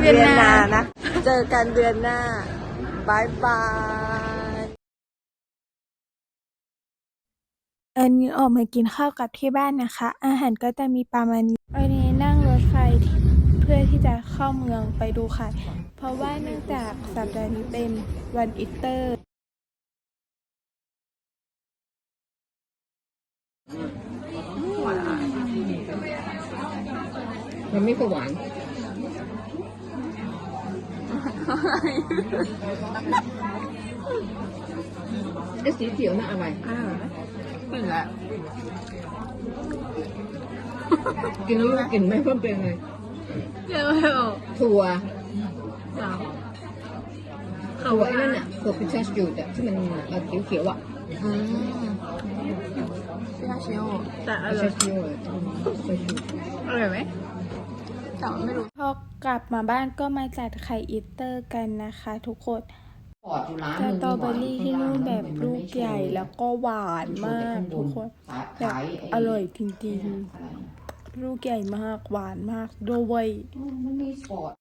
เวียนนานะ เจอกันเดือนหน้าบายบายอันนี้ออกมากินข้าวกับที่บ้านนะคะ อาหารก็จะมีประมาณนี้วันนี้นั่งรถไฟที่เพื่อที่จะเข้าเมืองไปดูค่ะ เพราะว่าเนื่องจากสัปดาห์นี้เป็นวันอีสเตอร์ มันไม่ค่อยหวาน ไอ้สีเขียวน่ะอะไรขึ้นแล้วกินแล้วรู้กลิ่นไหมเพิ่มเป็นไงเดี๋ยวไม่ออกถั่วสาวถั่วไอ้นั่นน่ะถั่วพิชาสจูดอะที่มันเอ่อเขียวๆอะอืมพิซซ่าชิโอแต่อพิร่อชายสจูดอืมพิชาสจูดอร่อยไหม แต่ไม่รู้พอกลับมาบ้านก็มาจัดไข่อีสเตอร์กันนะคะทุกคนปอดอยู่ร้านสตรอเบอรี่ที่นู่นแบบลูกใหญ่แล้วก็หวานมากทุกคนแบบอร่อยจริงๆ ลูกใหญ่มากหวานมากด้วยมันมีสปอร์ต